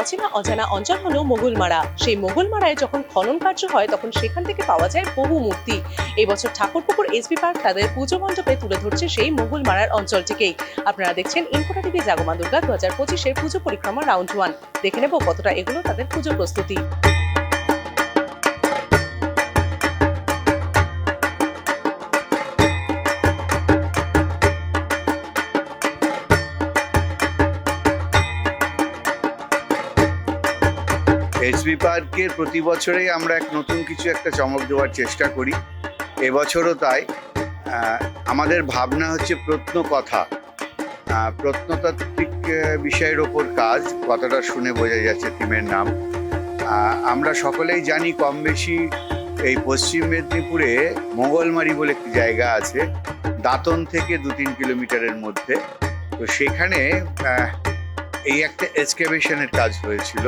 অচেনা অজানা অঞ্চল হলো মোগলমারা। সেই মোগলমারায় যখন খনন কার্য হয়, তখন সেখান থেকে পাওয়া যায় বহু মূর্তি। এবছর ঠাকুরপুকুর এসবি পার্ক তাদের পুজো মণ্ডপে তুলে ধরছে সেই মোগলমারার অঞ্চলটিকেই। আপনারা দেখছেন ইনকোটা টিভি জাগমা দুর্গা দু হাজার পঁচিশের পুজো পরিক্রমা রাউন্ড ওয়ান। দেখে নেব কতটা এগুলো তাদের পুজো প্রস্তুতি। এসবি পার্কের প্রতি বছরেই আমরা এক নতুন কিছু একটা চমক দেওয়ার চেষ্টা করি। এবছরও তাই। আমাদের ভাবনা হচ্ছে প্রত্ন কথা প্রত্নতাত্ত্বিক বিষয়ের ওপর কাজ। কথাটা শুনে বোঝা যাচ্ছে থিমের নাম। আমরা সকলেই জানি কম বেশি এই পশ্চিম মেদিনীপুরে মোগলমারি বলে একটি জায়গা আছে, দাঁতন থেকে দু তিন কিলোমিটারের মধ্যে। তো সেখানে এই একটা এক্সকেভেশনের কাজ হয়েছিল।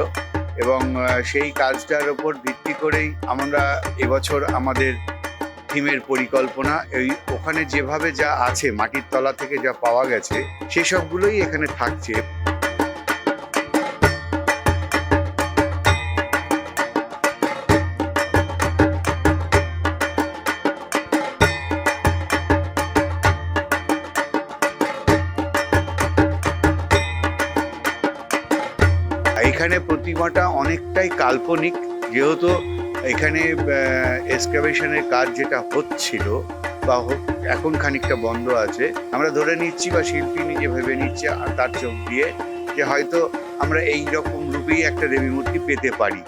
এবং সেই কাজটার ওপর ভিত্তি করেই আমরা এবছর আমাদের থিমের পরিকল্পনা, এই ওখানে যেভাবে যা আছে, মাটির তলা থেকে যা পাওয়া গেছে, সেসবগুলোই এখানে থাকছে। এখানে প্রতিমাটা অনেকটাই কাল্পনিক, যেহেতু এখানে এক্সকাভেশনের কাজ যেটা হচ্ছিল বা এখন খানিকটা বন্ধ আছে, আমরা ধরে নিচ্ছি বা শিল্পী নিজে ভেবে নিচ্ছে আর তার চোখ দিয়ে যে হয়তো আমরা এই রকম রূপেই একটা দেবী মূর্তি পেতে পারি।